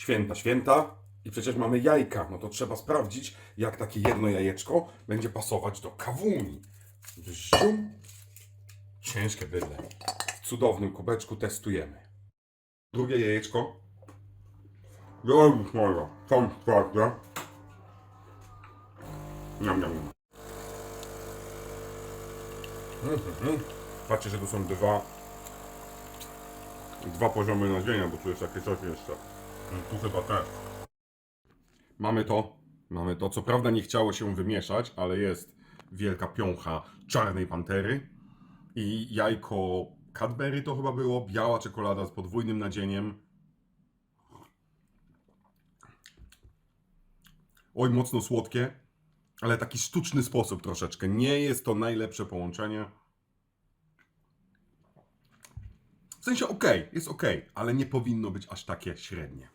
Święta, święta. I przecież mamy jajka. No to trzeba sprawdzić, jak takie jedno jajeczko będzie pasować do kawuni. Zium. Ciężkie bydle. W cudownym kubeczku testujemy. Drugie jajeczko. Jezus Maria, tam twarde. Niam, niam, niam. Mhm. Patrzcie, że tu są dwa dwa poziomy nadzienia, bo tu jest takie coś jeszcze. Tu chyba też. Mamy to, mamy to. Co prawda nie chciało się wymieszać, ale jest wielka piącha czarnej pantery i jajko Cadbury to chyba było, biała czekolada z podwójnym nadzieniem. Oj, mocno słodkie, ale taki sztuczny sposób troszeczkę. Nie jest to najlepsze połączenie. W sensie okej, jest okej, ale nie powinno być aż takie średnie.